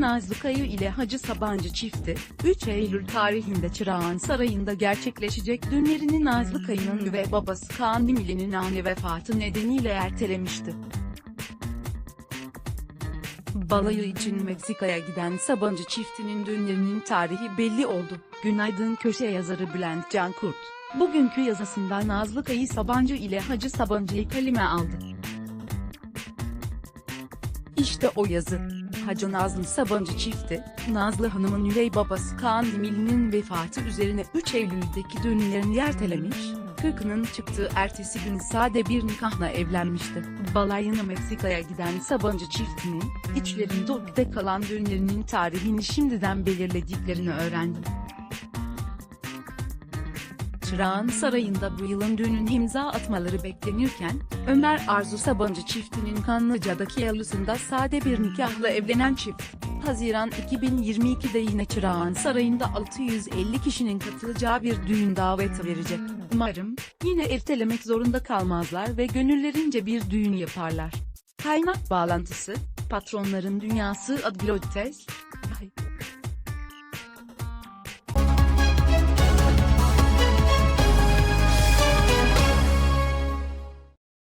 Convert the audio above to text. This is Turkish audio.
Nazlı Kayı ile Hacı Sabancı çifti, 3 Eylül tarihinde Çırağan Sarayı'nda gerçekleşecek düğünlerini Nazlı Kayı'nın üvey babası Kaan ani vefatı nedeniyle ertelemişti. Balayı için Meksika'ya giden Sabancı çiftinin düğünlerinin tarihi belli oldu. Günaydın köşe yazarı Bülent Cankurt, bugünkü yazısında Nazlı Kayı Sabancı ile Hacı Sabancı'yı kaleme aldı. İşte o yazı. Hacı Nazlı Sabancı çifti, Nazlı Hanım'ın üvey babası Kaan Dimili'nin vefatı üzerine 3 Eylül'deki düğünlerini ertelemiş, kırkının çıktığı ertesi gün sade bir nikahla evlenmişti. Balayına Meksika'ya giden Sabancı çiftinin, içlerinde ukde kalan düğünlerinin tarihini şimdiden belirlediklerini öğrendim. Çırağan Sarayı'nda bu yılın düğünün imza atmaları beklenirken, Ömer Arzu Sabancı çiftinin Kanlıca'daki yalusunda sade bir nikahla evlenen çift, Haziran 2022'de yine Çırağan Sarayı'nda 650 kişinin katılacağı bir düğün daveti verecek. Umarım, yine ertelemek zorunda kalmazlar ve gönüllerince bir düğün yaparlar. Kaynak bağlantısı, Patronların Dünyası Adglotes,